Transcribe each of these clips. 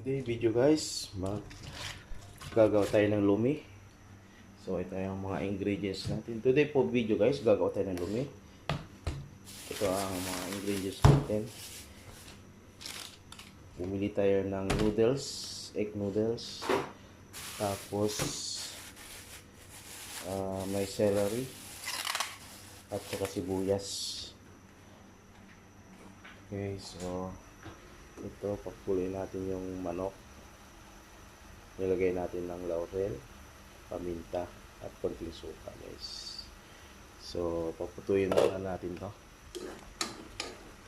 Today video guys, mag gagawa tayo ng lumi. So ito yung mga ingredients natin. Today po video guys, gagawa tayo ng lumi. Ito ang mga ingredients natin. Bumili tayo ng noodles, egg noodles. Tapos ah, may celery at saka sibuyas. Okay, so ito, papuloy natin yung manok. Nilagay natin ng laurel, paminta, at konting suka, guys. So, paputuyin muna natin to.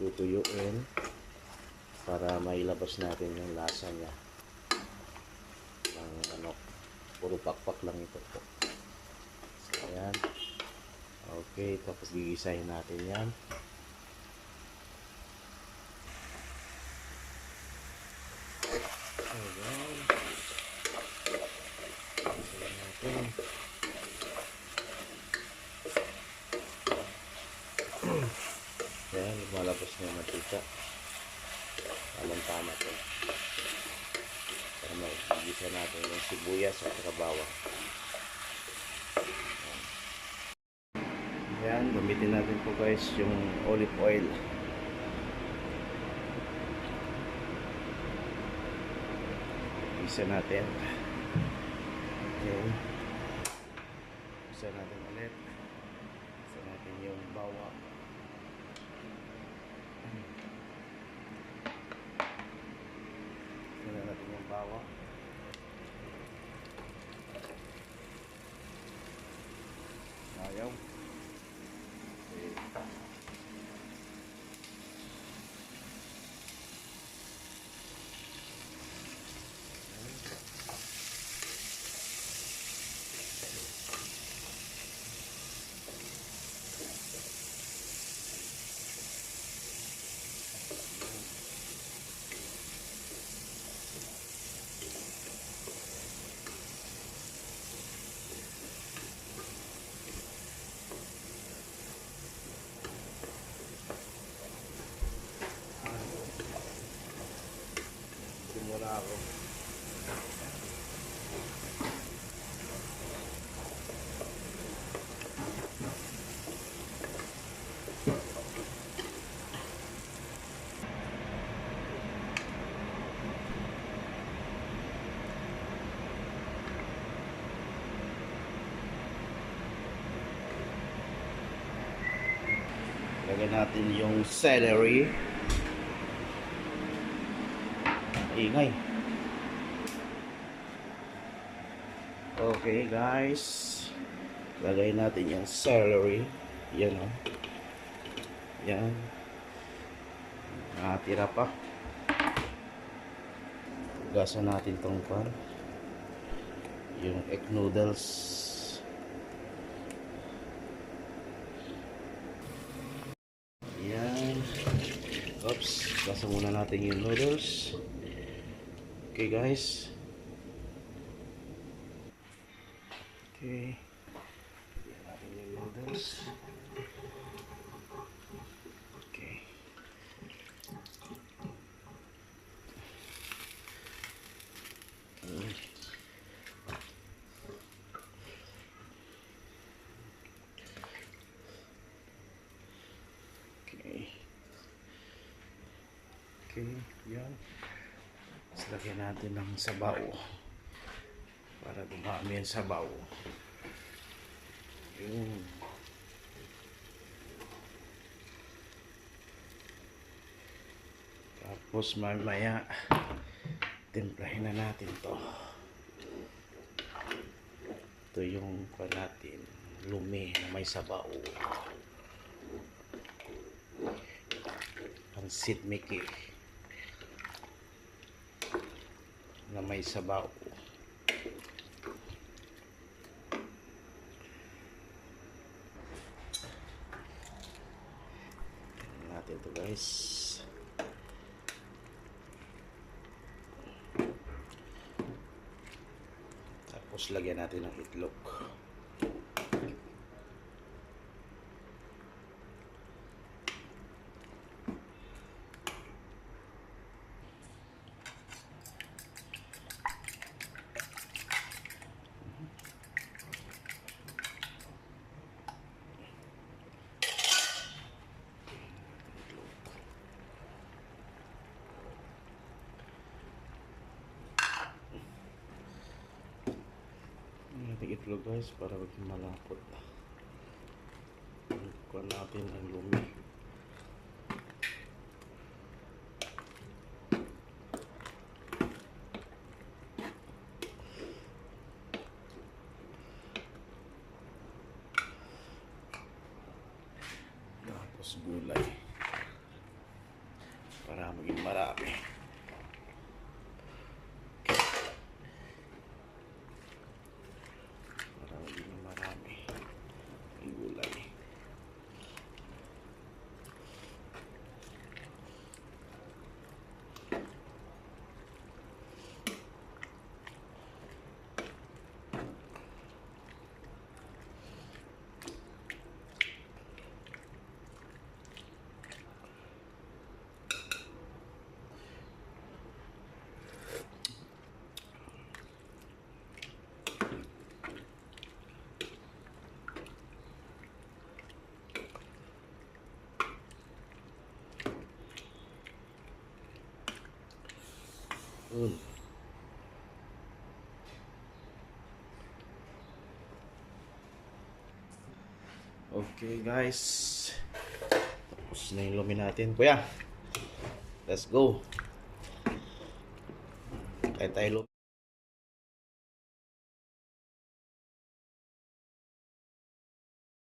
Tutuyuin para mailabas natin yung lasa niya ng manok. Puro pakpak lang ito po. So, ayan. Okay, tapos gigisahin natin yan. Ayan. Ayan natin. Ayan, lumalabas na yung mantika. Tamang tama to. Para magigisa natin yung sibuyas at saka bawang. Ayan, gamitin natin po guys yung olive oil. Isa natin. Okay. Isa natin ulit. Isa natin yung bawang. Isa na natin yung bawang. Ayaw. Okay. Lagyan natin yung celery. Ingay. Okay guys. Lagay natin yung celery. Yan o. Yan. Nakatira pa. Gasan natin tong pan. Yung egg noodles. Yan. Gasan muna natin yung noodles. Okay guys. Okay. Lagyan natin yung noodles. Okay, yan. Tapos lagyan natin ng sabaw. Para dumami yung sabaw. Yun. Tapos mamaya, timplahin na natin to. Ito yung pa natin, lumi na may sabaw. Pansit Mickey. Na may sabaw. Tingnan natin to guys. Tapos lagyan natin ng itlog. Tatlo guys para maging malapot. Kuha natin ang lumi. Tapos gulay. Para maging marami. Para maging marami. Ang gulay. Mm. Okay guys. Tapos na yung lumi natin. Kuya. Let's go. Kaya tayo lumi.